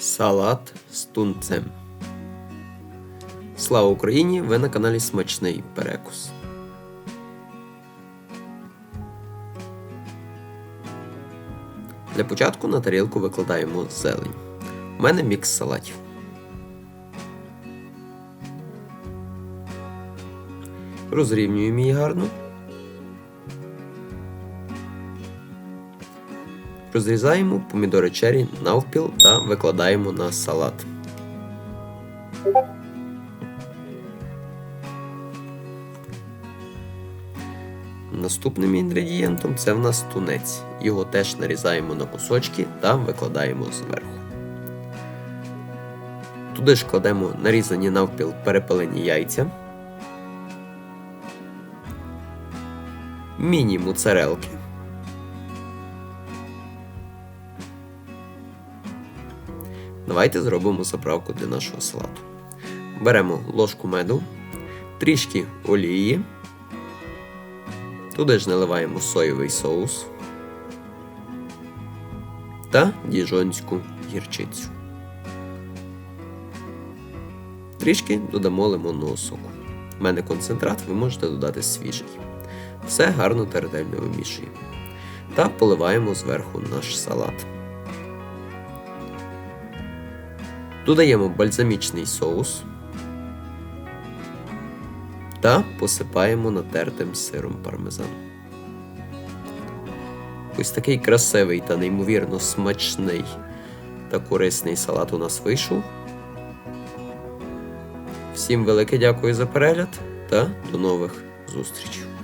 Салат з тунцем. Слава Україні! Ви на каналі Смачний Перекус. Для початку на тарілку викладаємо зелень. У мене мікс салатів. Розрівнюємо її гарно. Розрізаємо помідори чері навпіл та викладаємо на салат. Наступним інгредієнтом це в нас тунець. Його теж нарізаємо на кусочки та викладаємо зверху. Туди ж кладемо нарізані навпіл перепелені яйця, міні-муцарелки. Давайте зробимо заправку для нашого салату. Беремо ложку меду, трішки олії. Туди ж наливаємо соєвий соус та діжонську гірчицю. Трішки додамо лимонного соку. У мене концентрат, ви можете додати свіжий. Все гарно та ретельно вимішуємо. Та поливаємо зверху наш салат. Додаємо бальзамічний соус та посипаємо натертим сиром пармезан. Ось такий красивий та неймовірно смачний та корисний салат у нас вийшов. Всім велике дякую за перегляд та до нових зустрічей!